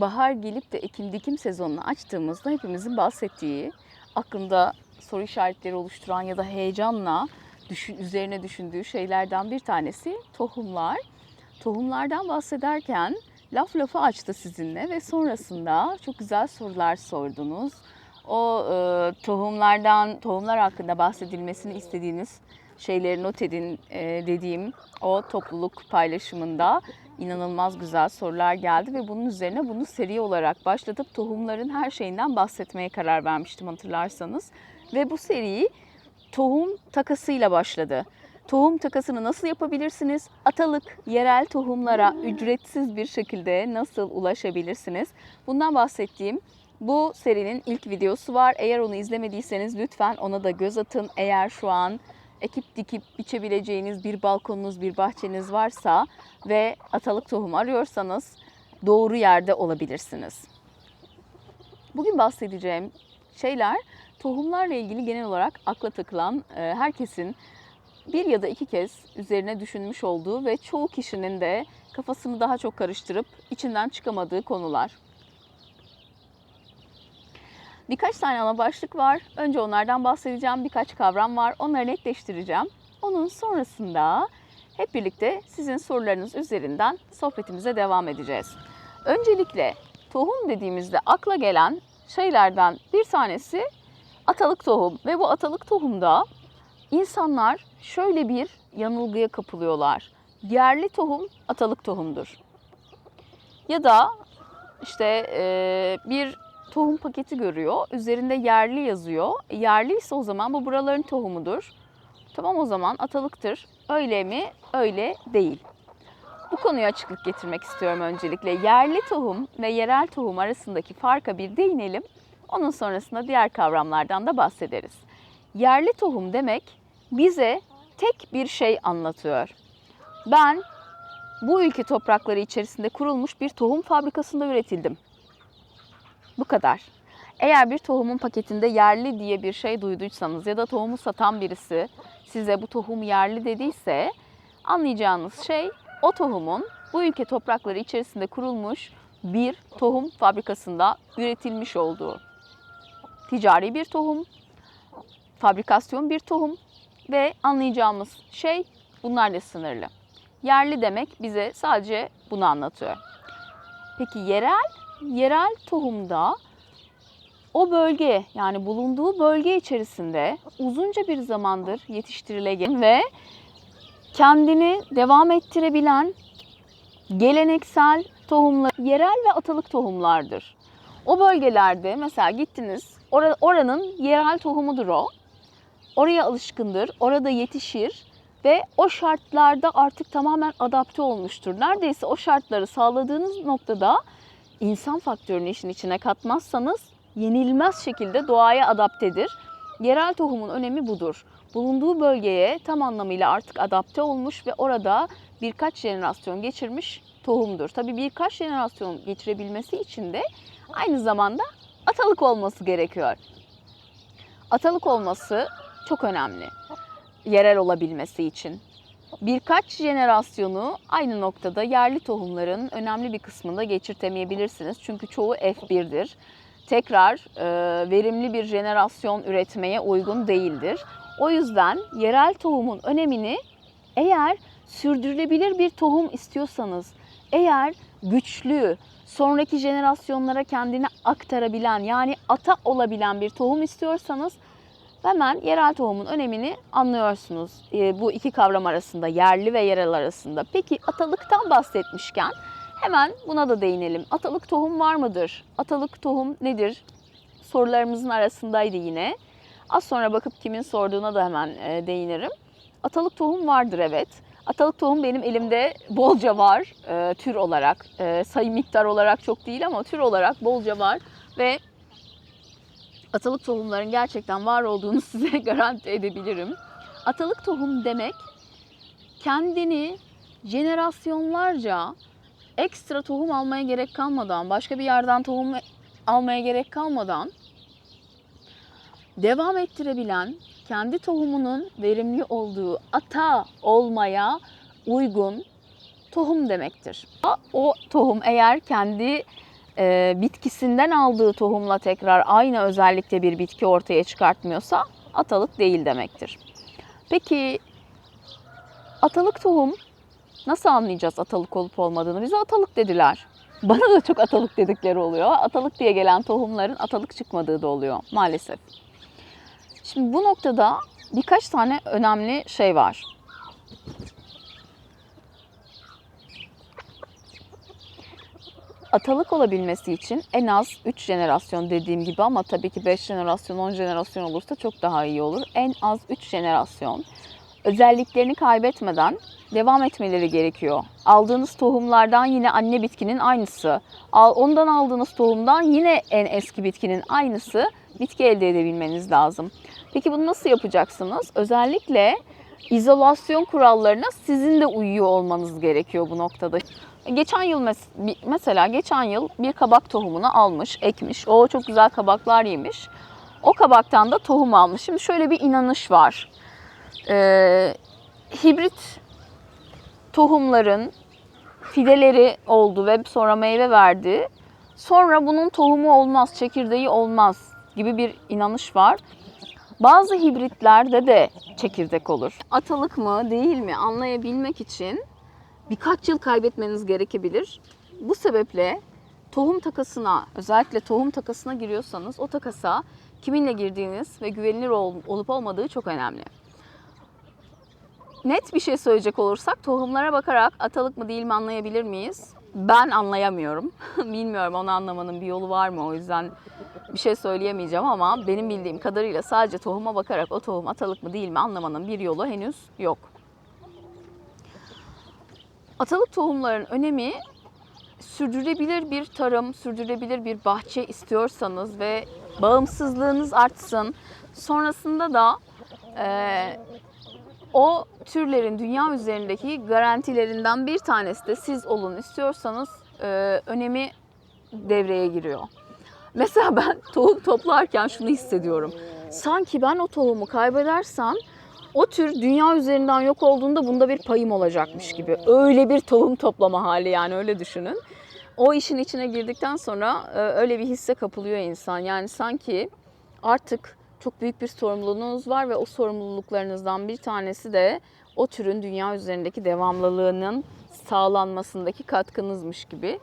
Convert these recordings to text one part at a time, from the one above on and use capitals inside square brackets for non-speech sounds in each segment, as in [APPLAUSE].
bahar gelip de ekim dikim sezonunu açtığımızda hepimizin bahsettiği, aklında soru işaretleri oluşturan ya da heyecanla düşün, üzerine düşündüğü şeylerden bir tanesi tohumlar. Tohumlardan bahsederken laf lafı açtı sizinle ve sonrasında çok güzel sorular sordunuz. O e, tohumlardan, tohumlar hakkında bahsedilmesini istediğiniz şeyleri not edin e, dediğim o topluluk paylaşımında inanılmaz güzel sorular geldi ve bunun üzerine bunu seri olarak başlatıp tohumların her şeyinden bahsetmeye karar vermiştim hatırlarsanız. Ve bu seri tohum takasıyla başladı. Tohum takasını nasıl yapabilirsiniz? Atalık yerel tohumlara ücretsiz bir şekilde nasıl ulaşabilirsiniz? Bundan bahsettiğim bu serinin ilk videosu var. Eğer onu izlemediyseniz lütfen ona da göz atın. Eğer şu an ekip dikip biçebileceğiniz bir balkonunuz, bir bahçeniz varsa ve atalık tohum arıyorsanız doğru yerde olabilirsiniz. Bugün bahsedeceğim şeyler tohumlarla ilgili genel olarak akla takılan e, herkesin bir ya da iki kez üzerine düşünmüş olduğu ve çoğu kişinin de kafasını daha çok karıştırıp içinden çıkamadığı konular. Birkaç tane ana başlık var. Önce onlardan bahsedeceğim. Birkaç kavram var. Onları netleştireceğim. Onun sonrasında hep birlikte sizin sorularınız üzerinden sohbetimize devam edeceğiz. Öncelikle tohum dediğimizde akla gelen şeylerden bir tanesi atalık tohum ve bu atalık tohumda insanlar şöyle bir yanılgıya kapılıyorlar. Yerli tohum atalık tohumdur. Ya da işte bir tohum paketi görüyor. Üzerinde yerli yazıyor. Yerli ise o zaman bu buraların tohumudur. Tamam o zaman atalıktır. Öyle mi? Öyle değil. Bu konuya açıklık getirmek istiyorum öncelikle. Yerli tohum ve yerel tohum arasındaki farka bir değinelim. Onun sonrasında diğer kavramlardan da bahsederiz. Yerli tohum demek bize tek bir şey anlatıyor. Ben bu ülke toprakları içerisinde kurulmuş bir tohum fabrikasında üretildim. Bu kadar. Eğer bir tohumun paketinde yerli diye bir şey duyduysanız ya da tohumu satan birisi size bu tohum yerli dediyse anlayacağınız şey o tohumun bu ülke toprakları içerisinde kurulmuş bir tohum fabrikasında üretilmiş olduğu. Ticari bir tohum, fabrikasyon bir tohum ve anlayacağımız şey bunlarla sınırlı. Yerli demek bize sadece bunu anlatıyor. Peki yerel yerel tohumda o bölge yani bulunduğu bölge içerisinde uzunca bir zamandır yetiştirilen ve kendini devam ettirebilen geleneksel tohumlar, yerel ve atalık tohumlardır. O bölgelerde mesela gittiniz, ora- oranın yerel tohumudur o. Oraya alışkındır, orada yetişir ve o şartlarda artık tamamen adapte olmuştur. Neredeyse o şartları sağladığınız noktada insan faktörünü işin içine katmazsanız yenilmez şekilde doğaya adaptedir. Yerel tohumun önemi budur. Bulunduğu bölgeye tam anlamıyla artık adapte olmuş ve orada birkaç jenerasyon geçirmiş tohumdur. Tabii birkaç jenerasyon geçirebilmesi için de aynı zamanda atalık olması gerekiyor. Atalık olması çok önemli yerel olabilmesi için. Birkaç jenerasyonu aynı noktada yerli tohumların önemli bir kısmında geçirtemeyebilirsiniz. Çünkü çoğu F1'dir. Tekrar e, verimli bir jenerasyon üretmeye uygun değildir. O yüzden yerel tohumun önemini eğer sürdürülebilir bir tohum istiyorsanız, eğer güçlü, sonraki jenerasyonlara kendini aktarabilen yani ata olabilen bir tohum istiyorsanız hemen yerel tohumun önemini anlıyorsunuz e, bu iki kavram arasında, yerli ve yerel arasında. Peki atalıktan bahsetmişken hemen buna da değinelim. Atalık tohum var mıdır? Atalık tohum nedir? Sorularımızın arasındaydı yine. Az sonra bakıp kimin sorduğuna da hemen e, değinirim. Atalık tohum vardır evet. Atalık tohum benim elimde bolca var e, tür olarak. Sayı miktar olarak çok değil ama tür olarak bolca var ve atalık tohumların gerçekten var olduğunu [LAUGHS] size garanti edebilirim. Atalık tohum demek kendini jenerasyonlarca ekstra tohum almaya gerek kalmadan, başka bir yerden tohum almaya gerek kalmadan devam ettirebilen, kendi tohumunun verimli olduğu ata olmaya uygun tohum demektir. O tohum eğer kendi e, bitkisinden aldığı tohumla tekrar aynı özellikte bir bitki ortaya çıkartmıyorsa atalık değil demektir. Peki atalık tohum nasıl anlayacağız atalık olup olmadığını? Bize atalık dediler. Bana da çok atalık dedikleri oluyor. Atalık diye gelen tohumların atalık çıkmadığı da oluyor maalesef. Şimdi bu noktada birkaç tane önemli şey var. Atalık olabilmesi için en az 3 jenerasyon dediğim gibi ama tabii ki 5 jenerasyon, 10 jenerasyon olursa çok daha iyi olur. En az 3 jenerasyon özelliklerini kaybetmeden devam etmeleri gerekiyor. Aldığınız tohumlardan yine anne bitkinin aynısı. Ondan aldığınız tohumdan yine en eski bitkinin aynısı bitki elde edebilmeniz lazım. Peki bunu nasıl yapacaksınız? Özellikle izolasyon kurallarına sizin de uyuyor olmanız gerekiyor bu noktada. Geçen yıl mes- mesela geçen yıl bir kabak tohumunu almış, ekmiş. O çok güzel kabaklar yemiş. O kabaktan da tohum almış. Şimdi şöyle bir inanış var. Ee, hibrit tohumların fideleri oldu ve sonra meyve verdi. Sonra bunun tohumu olmaz, çekirdeği olmaz gibi bir inanış var. Bazı hibritlerde de çekirdek olur. Atalık mı değil mi anlayabilmek için birkaç yıl kaybetmeniz gerekebilir. Bu sebeple tohum takasına, özellikle tohum takasına giriyorsanız o takasa kiminle girdiğiniz ve güvenilir ol- olup olmadığı çok önemli. Net bir şey söyleyecek olursak tohumlara bakarak atalık mı değil mi anlayabilir miyiz? Ben anlayamıyorum. [LAUGHS] Bilmiyorum onu anlamanın bir yolu var mı o yüzden bir şey söyleyemeyeceğim ama benim bildiğim kadarıyla sadece tohuma bakarak o tohum atalık mı değil mi anlamanın bir yolu henüz yok. Atalık tohumların önemi sürdürülebilir bir tarım, sürdürülebilir bir bahçe istiyorsanız ve bağımsızlığınız artsın. Sonrasında da eee, o türlerin dünya üzerindeki garantilerinden bir tanesi de siz olun istiyorsanız eee, önemi devreye giriyor. Mesela ben tohum toplarken şunu hissediyorum. Sanki ben o tohumu kaybedersem o tür dünya üzerinden yok olduğunda bunda bir payım olacakmış gibi. Öyle bir tohum toplama hali yani öyle düşünün. O işin içine girdikten sonra e, öyle bir hisse kapılıyor insan. Yani sanki artık çok büyük bir sorumluluğunuz var ve o sorumluluklarınızdan bir tanesi de o türün dünya üzerindeki devamlılığının sağlanmasındaki katkınızmış gibi.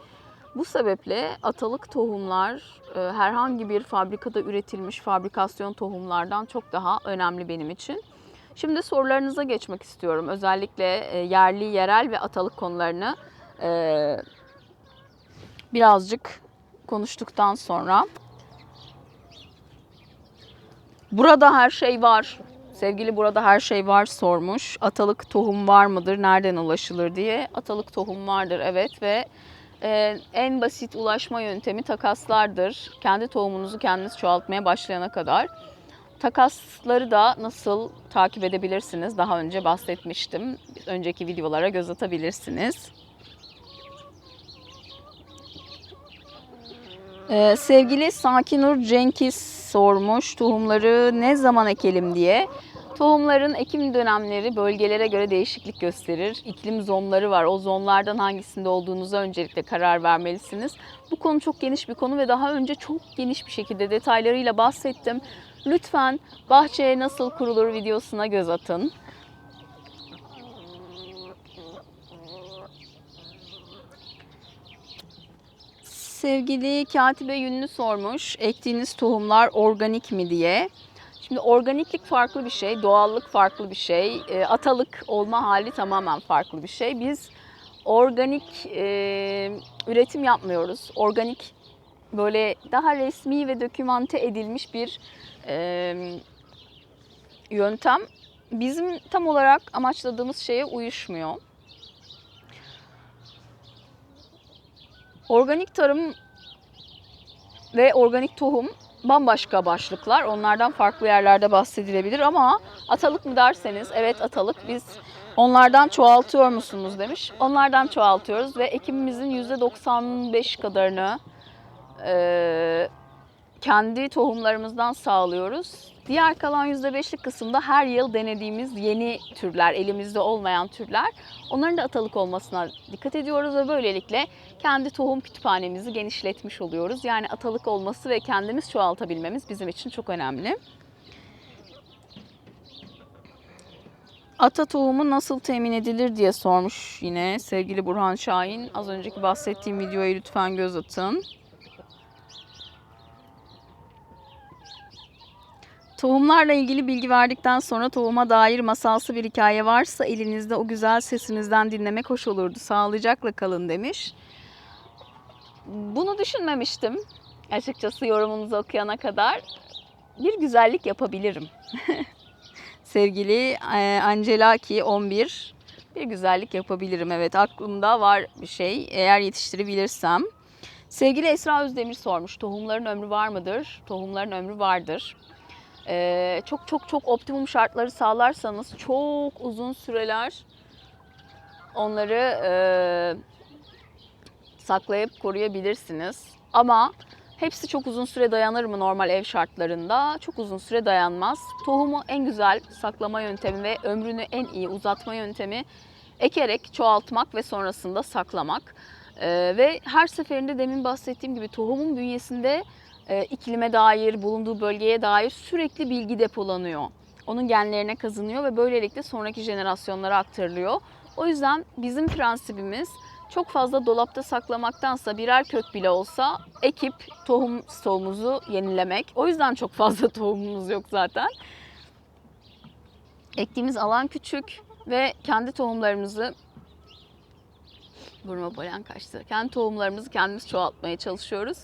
Bu sebeple atalık tohumlar e, herhangi bir fabrikada üretilmiş fabrikasyon tohumlardan çok daha önemli benim için. Şimdi sorularınıza geçmek istiyorum. Özellikle e, yerli, yerel ve atalık konularını e, birazcık konuştuktan sonra. Burada her şey var. Sevgili burada her şey var sormuş. Atalık tohum var mıdır? Nereden ulaşılır diye. Atalık tohum vardır evet ve e, en basit ulaşma yöntemi takaslardır. Kendi tohumunuzu kendiniz çoğaltmaya başlayana kadar. Takasları da nasıl takip edebilirsiniz? Daha önce bahsetmiştim. Önceki videolara göz atabilirsiniz. Ee, sevgili Sakinur Cengiz sormuş tohumları ne zaman ekelim diye. Tohumların ekim dönemleri bölgelere göre değişiklik gösterir. İklim zonları var. O zonlardan hangisinde olduğunuza öncelikle karar vermelisiniz. Bu konu çok geniş bir konu ve daha önce çok geniş bir şekilde detaylarıyla bahsettim. Lütfen bahçeye nasıl kurulur videosuna göz atın. Sevgili Katibe Yünlü sormuş, ektiğiniz tohumlar organik mi diye. Şimdi organiklik farklı bir şey, doğallık farklı bir şey, e, atalık olma hali tamamen farklı bir şey. Biz organik e, üretim yapmıyoruz. Organik böyle daha resmi ve dokümante edilmiş bir e, yöntem. Bizim tam olarak amaçladığımız şeye uyuşmuyor. Organik tarım ve organik tohum bambaşka başlıklar. Onlardan farklı yerlerde bahsedilebilir ama atalık mı derseniz evet atalık biz onlardan çoğaltıyor musunuz demiş. Onlardan çoğaltıyoruz ve ekimimizin %95 kadarını e, kendi tohumlarımızdan sağlıyoruz. Diğer kalan %5'lik kısımda her yıl denediğimiz yeni türler, elimizde olmayan türler. Onların da atalık olmasına dikkat ediyoruz ve böylelikle kendi tohum kütüphanemizi genişletmiş oluyoruz. Yani atalık olması ve kendimiz çoğaltabilmemiz bizim için çok önemli. Ata tohumu nasıl temin edilir diye sormuş yine sevgili Burhan Şahin. Az önceki bahsettiğim videoya lütfen göz atın. Tohumlarla ilgili bilgi verdikten sonra tohuma dair masalsı bir hikaye varsa elinizde o güzel sesinizden dinlemek hoş olurdu. Sağlıcakla kalın demiş. Bunu düşünmemiştim. Açıkçası yorumunuzu okuyana kadar bir güzellik yapabilirim. [LAUGHS] Sevgili e, Angelaki 11 bir güzellik yapabilirim. Evet aklımda var bir şey eğer yetiştirebilirsem. Sevgili Esra Özdemir sormuş. Tohumların ömrü var mıdır? Tohumların ömrü vardır. Ee, çok çok çok optimum şartları sağlarsanız çok uzun süreler onları e, saklayıp koruyabilirsiniz. Ama hepsi çok uzun süre dayanır mı normal ev şartlarında? Çok uzun süre dayanmaz. Tohumu en güzel saklama yöntemi ve ömrünü en iyi uzatma yöntemi ekerek çoğaltmak ve sonrasında saklamak. Ee, ve her seferinde demin bahsettiğim gibi tohumun bünyesinde iklime dair, bulunduğu bölgeye dair sürekli bilgi depolanıyor. Onun genlerine kazınıyor ve böylelikle sonraki jenerasyonlara aktarılıyor. O yüzden bizim prensibimiz çok fazla dolapta saklamaktansa birer kök bile olsa ekip tohum stoğumuzu yenilemek. O yüzden çok fazla [LAUGHS] tohumumuz yok zaten. Ektiğimiz alan küçük ve kendi tohumlarımızı Burma polen kaçtı. Kendi tohumlarımızı kendimiz çoğaltmaya çalışıyoruz.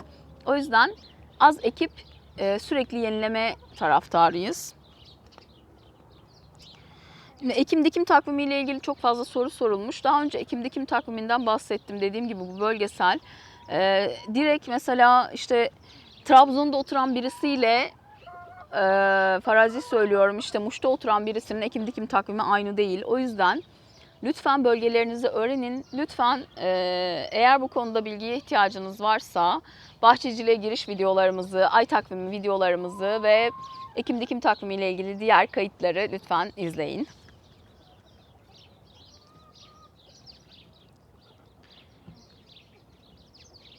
O yüzden az ekip e, sürekli yenileme taraftarıyız. Şimdi ekim dikim takvimi ile ilgili çok fazla soru sorulmuş. Daha önce ekim dikim takviminden bahsettim. Dediğim gibi bu bölgesel. E, direkt mesela işte Trabzon'da oturan birisiyle e, farazi söylüyorum işte Muş'ta oturan birisinin ekim dikim takvimi aynı değil. O yüzden lütfen bölgelerinizi öğrenin. Lütfen e, eğer bu konuda bilgiye ihtiyacınız varsa bahçeciliğe giriş videolarımızı, ay takvimi videolarımızı ve ekim dikim takvimi ile ilgili diğer kayıtları lütfen izleyin.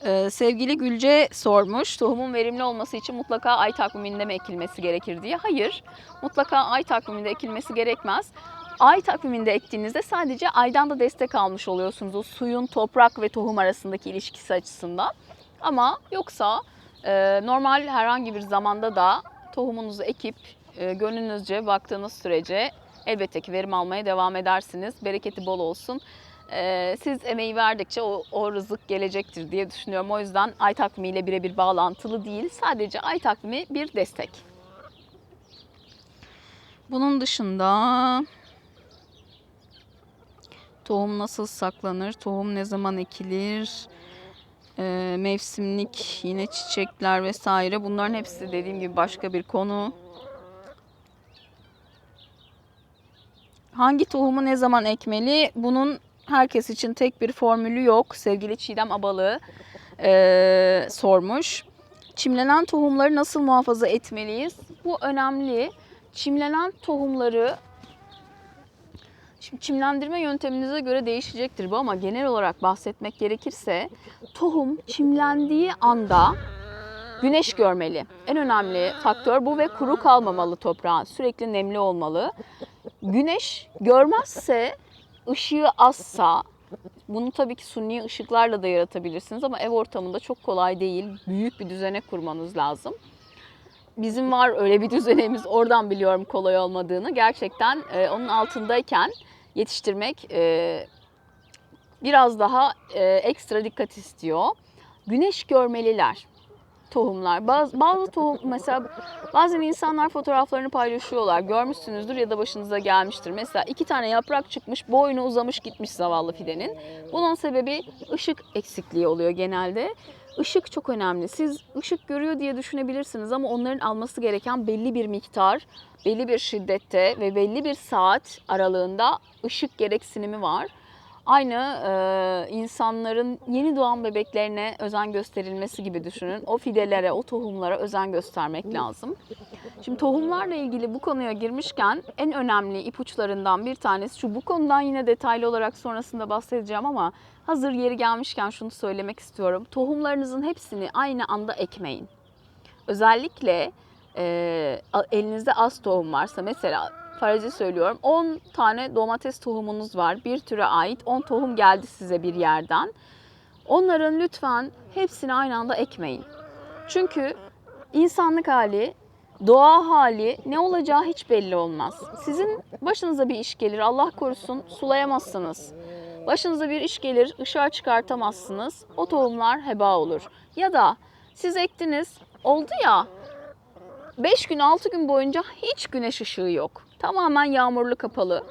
Ee, sevgili Gülce sormuş, tohumun verimli olması için mutlaka ay takviminde mi ekilmesi gerekir diye. Hayır, mutlaka ay takviminde ekilmesi gerekmez. Ay takviminde ektiğinizde sadece aydan da destek almış oluyorsunuz o suyun toprak ve tohum arasındaki ilişkisi açısından. Ama yoksa e, normal herhangi bir zamanda da tohumunuzu ekip e, gönlünüzce baktığınız sürece elbette ki verim almaya devam edersiniz. Bereketi bol olsun. E, siz emeği verdikçe o, o rızık gelecektir diye düşünüyorum. O yüzden ay takvimiyle birebir bağlantılı değil. Sadece ay takvimi bir destek. Bunun dışında tohum nasıl saklanır, tohum ne zaman ekilir, e, mevsimlik yine çiçekler vesaire bunların hepsi dediğim gibi başka bir konu. Hangi tohumu ne zaman ekmeli? Bunun herkes için tek bir formülü yok. Sevgili Çiğdem Abalı e, sormuş. Çimlenen tohumları nasıl muhafaza etmeliyiz? Bu önemli. Çimlenen tohumları Şimdi çimlendirme yönteminize göre değişecektir bu ama genel olarak bahsetmek gerekirse tohum çimlendiği anda güneş görmeli. En önemli faktör bu ve kuru kalmamalı toprağın. Sürekli nemli olmalı. Güneş görmezse, ışığı azsa, bunu tabii ki suni ışıklarla da yaratabilirsiniz ama ev ortamında çok kolay değil. Büyük bir düzene kurmanız lazım bizim var öyle bir düzenimiz. Oradan biliyorum kolay olmadığını. Gerçekten e, onun altındayken yetiştirmek e, biraz daha e, ekstra dikkat istiyor. Güneş görmeliler tohumlar. Bazı, bazı tohum mesela bazen insanlar fotoğraflarını paylaşıyorlar. Görmüşsünüzdür ya da başınıza gelmiştir. Mesela iki tane yaprak çıkmış, boynu uzamış gitmiş zavallı fidenin. Bunun sebebi ışık eksikliği oluyor genelde. Işık çok önemli. Siz ışık görüyor diye düşünebilirsiniz ama onların alması gereken belli bir miktar, belli bir şiddette ve belli bir saat aralığında ışık gereksinimi var. Aynı e, insanların yeni doğan bebeklerine özen gösterilmesi gibi düşünün. O fidelere, o tohumlara özen göstermek lazım. Şimdi tohumlarla ilgili bu konuya girmişken en önemli ipuçlarından bir tanesi şu. Bu konudan yine detaylı olarak sonrasında bahsedeceğim ama hazır yeri gelmişken şunu söylemek istiyorum. Tohumlarınızın hepsini aynı anda ekmeyin. Özellikle e, elinizde az tohum varsa mesela farazi söylüyorum 10 tane domates tohumunuz var. Bir türe ait 10 tohum geldi size bir yerden. Onların lütfen hepsini aynı anda ekmeyin. Çünkü insanlık hali, doğa hali ne olacağı hiç belli olmaz. Sizin başınıza bir iş gelir Allah korusun sulayamazsınız. Başınıza bir iş gelir ışığa çıkartamazsınız. O tohumlar heba olur. Ya da siz ektiniz oldu ya 5 gün 6 gün boyunca hiç güneş ışığı yok. Tamamen yağmurlu kapalı.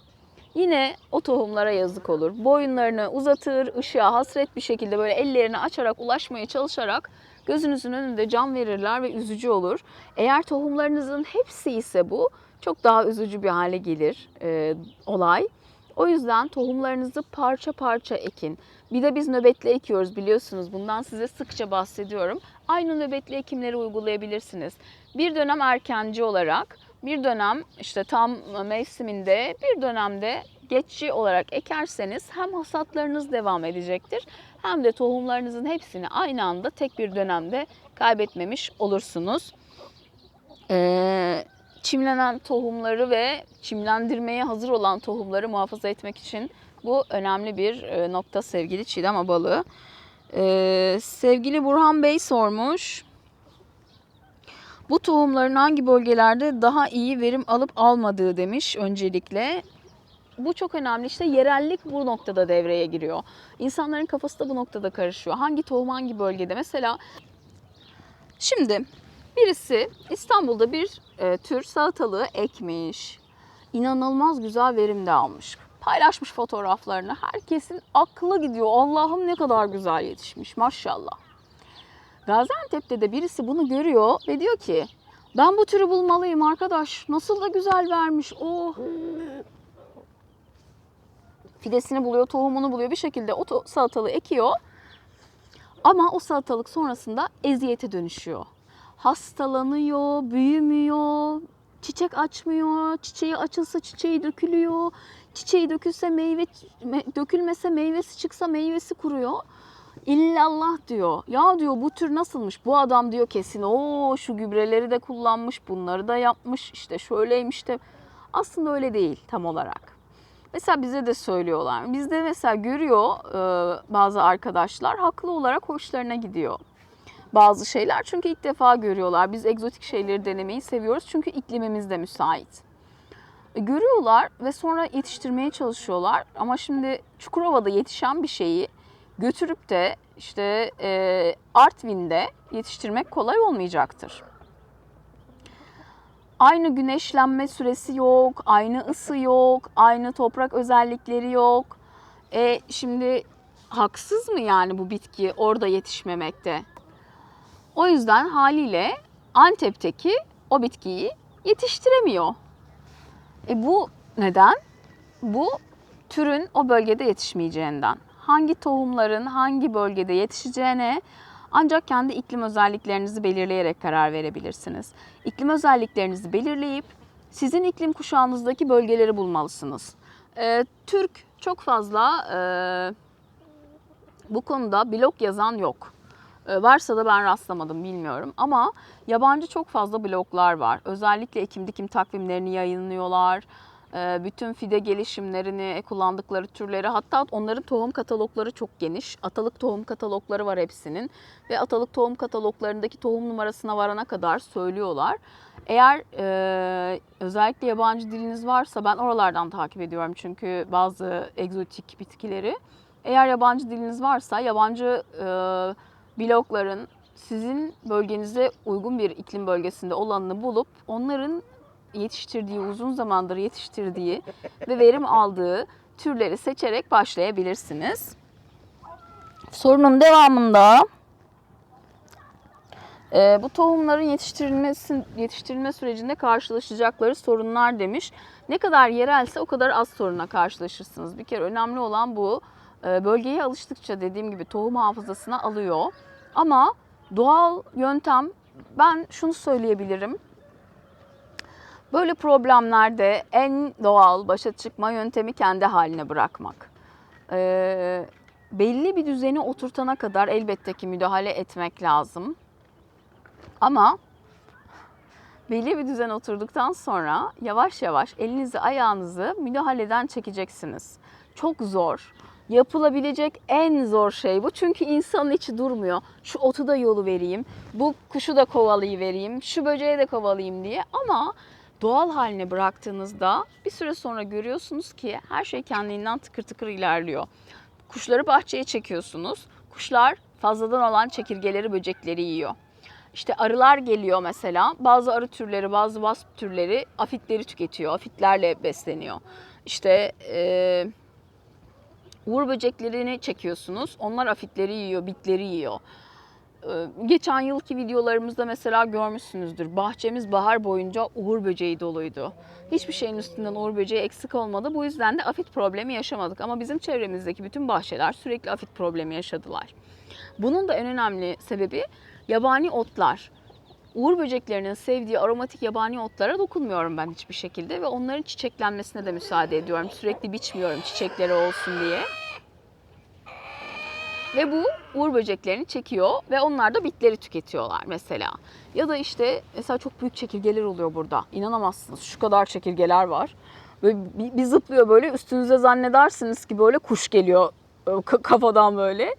Yine o tohumlara yazık olur. Boyunlarını uzatır, ışığa hasret bir şekilde böyle ellerini açarak ulaşmaya çalışarak gözünüzün önünde can verirler ve üzücü olur. Eğer tohumlarınızın hepsi ise bu çok daha üzücü bir hale gelir e, olay. O yüzden tohumlarınızı parça parça ekin. Bir de biz nöbetli ekiyoruz biliyorsunuz. Bundan size sıkça bahsediyorum. Aynı nöbetli ekimleri uygulayabilirsiniz. Bir dönem erkenci olarak, bir dönem işte tam mevsiminde, bir dönemde geçici olarak ekerseniz hem hasatlarınız devam edecektir hem de tohumlarınızın hepsini aynı anda tek bir dönemde kaybetmemiş olursunuz. Ee, çimlenen tohumları ve çimlendirmeye hazır olan tohumları muhafaza etmek için bu önemli bir e, nokta sevgili Çiğdem Abalı. Ee, sevgili Burhan Bey sormuş. Bu tohumların hangi bölgelerde daha iyi verim alıp almadığı demiş öncelikle. Bu çok önemli. İşte yerellik bu noktada devreye giriyor. İnsanların kafası da bu noktada karışıyor. Hangi tohum hangi bölgede? Mesela şimdi birisi İstanbul'da bir e, tür salatalığı ekmiş. İnanılmaz güzel verim de almış. Paylaşmış fotoğraflarını. Herkesin aklı gidiyor. Allah'ım ne kadar güzel yetişmiş maşallah. Gaziantep'te de birisi bunu görüyor ve diyor ki ben bu türü bulmalıyım arkadaş. Nasıl da güzel vermiş. Oh. Fidesini buluyor, tohumunu buluyor. Bir şekilde o salatalığı ekiyor. Ama o salatalık sonrasında eziyete dönüşüyor. Hastalanıyor, büyümüyor, çiçek açmıyor. Çiçeği açılsa çiçeği dökülüyor. Çiçeği dökülse meyve me- dökülmese meyvesi çıksa meyvesi kuruyor. İllallah diyor. Ya diyor bu tür nasılmış? Bu adam diyor kesin o şu gübreleri de kullanmış, bunları da yapmış. işte şöyleymiş de. Aslında öyle değil tam olarak. Mesela bize de söylüyorlar. Bizde mesela görüyor bazı arkadaşlar haklı olarak hoşlarına gidiyor. Bazı şeyler çünkü ilk defa görüyorlar. Biz egzotik şeyleri denemeyi seviyoruz çünkü iklimimiz de müsait. E, görüyorlar ve sonra yetiştirmeye çalışıyorlar. Ama şimdi Çukurova'da yetişen bir şeyi götürüp de işte e, Artvin'de yetiştirmek kolay olmayacaktır. Aynı güneşlenme süresi yok, aynı ısı yok, aynı toprak özellikleri yok. E şimdi haksız mı yani bu bitki orada yetişmemekte? O yüzden haliyle Antep'teki o bitkiyi yetiştiremiyor. E bu neden? Bu türün o bölgede yetişmeyeceğinden. Hangi tohumların hangi bölgede yetişeceğine ancak kendi iklim özelliklerinizi belirleyerek karar verebilirsiniz. İklim özelliklerinizi belirleyip sizin iklim kuşağınızdaki bölgeleri bulmalısınız. Ee, Türk çok fazla e, bu konuda blog yazan yok. Ee, varsa da ben rastlamadım bilmiyorum ama yabancı çok fazla bloglar var. Özellikle ekim dikim takvimlerini yayınlıyorlar. Ee, bütün fide gelişimlerini, kullandıkları türleri hatta onların tohum katalogları çok geniş. Atalık tohum katalogları var hepsinin ve atalık tohum kataloglarındaki tohum numarasına varana kadar söylüyorlar. Eğer e, özellikle yabancı diliniz varsa ben oralardan takip ediyorum çünkü bazı egzotik bitkileri. Eğer yabancı diliniz varsa yabancı e, blogların sizin bölgenize uygun bir iklim bölgesinde olanını bulup onların yetiştirdiği, uzun zamandır yetiştirdiği ve verim aldığı türleri seçerek başlayabilirsiniz. Sorunun devamında e, bu tohumların yetiştirilmesi, yetiştirilme sürecinde karşılaşacakları sorunlar demiş. Ne kadar yerelse o kadar az soruna karşılaşırsınız. Bir kere önemli olan bu. e, bölgeye alıştıkça dediğim gibi tohum hafızasına alıyor. Ama doğal yöntem ben şunu söyleyebilirim. Böyle problemlerde en doğal başa çıkma yöntemi kendi haline bırakmak. Ee, belli bir düzeni oturtana kadar elbette ki müdahale etmek lazım. Ama belli bir düzen oturduktan sonra yavaş yavaş elinizi ayağınızı müdahaleden çekeceksiniz. Çok zor. Yapılabilecek en zor şey bu. Çünkü insanın içi durmuyor. Şu otu da yolu vereyim, bu kuşu da kovalayıvereyim, şu böceği de kovalayayım diye. Ama doğal haline bıraktığınızda bir süre sonra görüyorsunuz ki her şey kendiliğinden tıkır tıkır ilerliyor. Kuşları bahçeye çekiyorsunuz. Kuşlar fazladan olan çekirgeleri, böcekleri yiyor. İşte arılar geliyor mesela. Bazı arı türleri, bazı wasp türleri afitleri tüketiyor. Afitlerle besleniyor. İşte e, uğur böceklerini çekiyorsunuz. Onlar afitleri yiyor, bitleri yiyor. Ee, Geçen yılki videolarımızda mesela görmüşsünüzdür. Bahçemiz bahar boyunca uğur böceği doluydu. Hiçbir şeyin üstünden uğur böceği eksik olmadı. Bu yüzden de afit problemi yaşamadık. Ama bizim çevremizdeki bütün bahçeler sürekli afit problemi yaşadılar. Bunun da en önemli sebebi yabani otlar. Uğur böceklerinin sevdiği aromatik yabani otlara dokunmuyorum ben hiçbir şekilde ve onların çiçeklenmesine de müsaade ediyorum. Sürekli biçmiyorum çiçekleri olsun diye. Ve bu uğur böceklerini çekiyor ve onlar da bitleri tüketiyorlar mesela. Ya da işte mesela çok büyük çekirgeler oluyor burada. İnanamazsınız şu kadar çekirgeler var. Böyle bir, bir zıplıyor böyle üstünüze zannedersiniz ki böyle kuş geliyor e, kafadan böyle.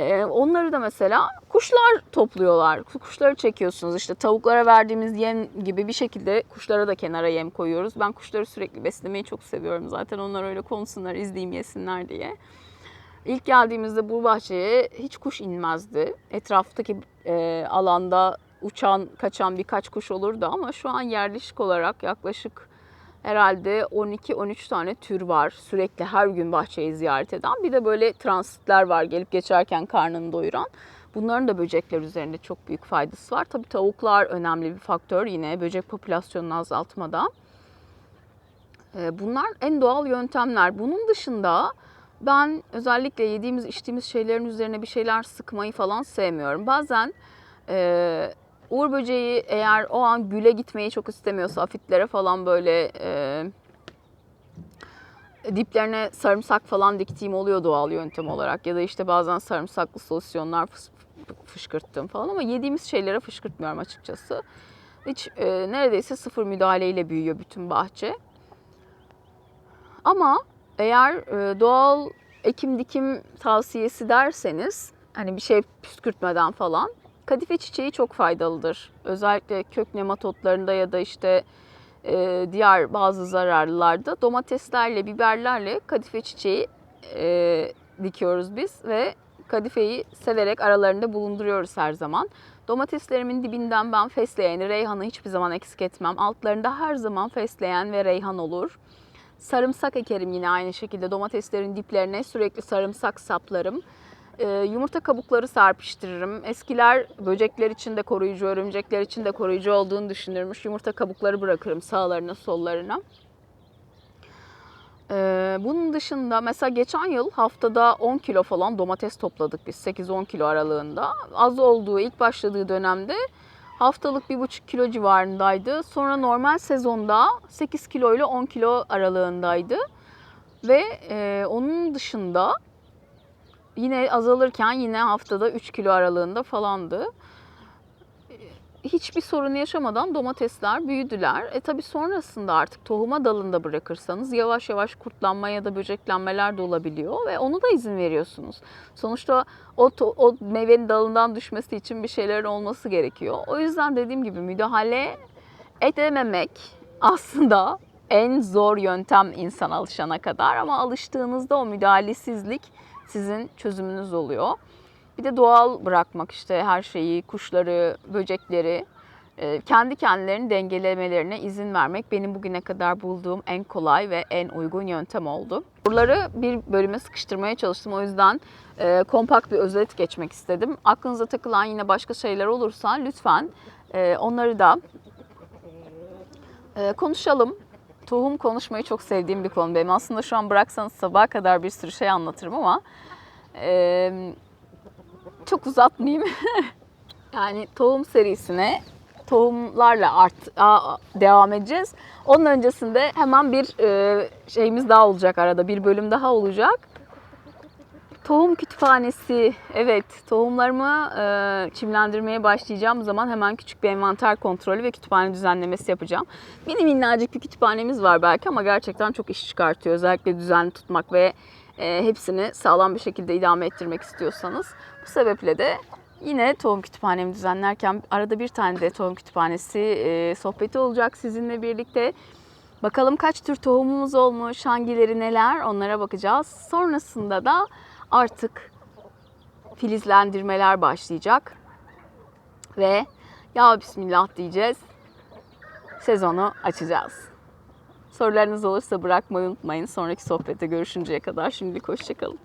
Ee, onları da mesela kuşlar topluyorlar. Kuşları çekiyorsunuz. İşte tavuklara verdiğimiz yem gibi bir şekilde kuşlara da kenara yem koyuyoruz. Ben kuşları sürekli beslemeyi çok seviyorum zaten. Onlar öyle konsunlar, izleyeyim, yesinler diye. İlk geldiğimizde bu bahçeye hiç kuş inmezdi. Etraftaki e, alanda uçan, kaçan birkaç kuş olurdu ama şu an yerleşik olarak yaklaşık herhalde 12-13 tane tür var. Sürekli her gün bahçeyi ziyaret eden. Bir de böyle transitler var gelip geçerken karnını doyuran. Bunların da böcekler üzerinde çok büyük faydası var. Tabii tavuklar önemli bir faktör yine böcek popülasyonunu azaltmada. Ee, Bunlar en doğal yöntemler. Bunun dışında ben özellikle yediğimiz içtiğimiz şeylerin üzerine bir şeyler sıkmayı falan sevmiyorum. Bazen e, Uğur böceği eğer o an güle gitmeyi çok istemiyorsa afitlere falan böyle e, diplerine sarımsak falan diktiğim oluyor doğal yöntem olarak. Ya da işte bazen sarımsaklı solüsyonlar fışkırttım falan ama yediğimiz şeylere fışkırtmıyorum açıkçası. Hiç e, neredeyse sıfır müdahaleyle büyüyor bütün bahçe. Ama eğer e, doğal ekim dikim tavsiyesi derseniz hani bir şey püskürtmeden falan kadife çiçeği çok faydalıdır. Özellikle kök nematotlarında ya da işte e, diğer bazı zararlılarda domateslerle, biberlerle kadife çiçeği e, dikiyoruz biz ve kadifeyi severek aralarında bulunduruyoruz her zaman. Domateslerimin dibinden ben fesleğeni, reyhanı hiçbir zaman eksik etmem. Altlarında her zaman fesleğen ve reyhan olur. Sarımsak ekerim yine aynı şekilde domateslerin diplerine sürekli sarımsak saplarım. Ee, yumurta kabukları serpiştiririm. Eskiler böcekler için de koruyucu, örümcekler için de koruyucu olduğunu düşünürmüş. Yumurta kabukları bırakırım sağlarına, sollarına. Ee, bunun dışında mesela geçen yıl haftada 10 kilo falan domates topladık biz 8-10 kilo aralığında. Az olduğu ilk başladığı dönemde haftalık 1,5 kilo civarındaydı. Sonra normal sezonda 8 kilo ile 10 kilo aralığındaydı. Ve e, onun dışında yine azalırken yine haftada 3 kilo aralığında falandı. Hiçbir sorun yaşamadan domatesler büyüdüler. E tabi sonrasında artık tohuma dalında bırakırsanız yavaş yavaş kurtlanma ya da böceklenmeler de olabiliyor ve onu da izin veriyorsunuz. Sonuçta o, o meyvenin dalından düşmesi için bir şeylerin olması gerekiyor. O yüzden dediğim gibi müdahale edememek aslında en zor yöntem insan alışana kadar ama alıştığınızda o müdahalesizlik sizin çözümünüz oluyor. Bir de doğal bırakmak işte her şeyi, kuşları, böcekleri e, kendi kendilerini dengelemelerine izin vermek benim bugüne kadar bulduğum en kolay ve en uygun yöntem oldu. Buraları bir bölüme sıkıştırmaya çalıştım. O yüzden e, kompakt bir özet geçmek istedim. Aklınıza takılan yine başka şeyler olursa lütfen e, onları da e, konuşalım. Tohum konuşmayı çok sevdiğim bir konu benim. Aslında şu an bıraksanız sabaha kadar bir sürü şey anlatırım ama e, çok uzatmayayım. [LAUGHS] yani tohum serisine tohumlarla art a- devam edeceğiz. Onun öncesinde hemen bir e, şeyimiz daha olacak arada. Bir bölüm daha olacak. Tohum kütüphanesi. Evet, tohumlarımı e, çimlendirmeye başlayacağım zaman hemen küçük bir envanter kontrolü ve kütüphane düzenlemesi yapacağım. Mini minnacık bir kütüphanemiz var belki ama gerçekten çok iş çıkartıyor. Özellikle düzenli tutmak ve e, hepsini sağlam bir şekilde idame ettirmek istiyorsanız. Bu sebeple de yine tohum kütüphanemi düzenlerken arada bir tane de tohum kütüphanesi e, sohbeti olacak sizinle birlikte. Bakalım kaç tür tohumumuz olmuş, hangileri neler onlara bakacağız. Sonrasında da artık filizlendirmeler başlayacak. Ve ya bismillah diyeceğiz. Sezonu açacağız. Sorularınız olursa bırakmayı unutmayın. Sonraki sohbette görüşünceye kadar şimdilik hoşçakalın.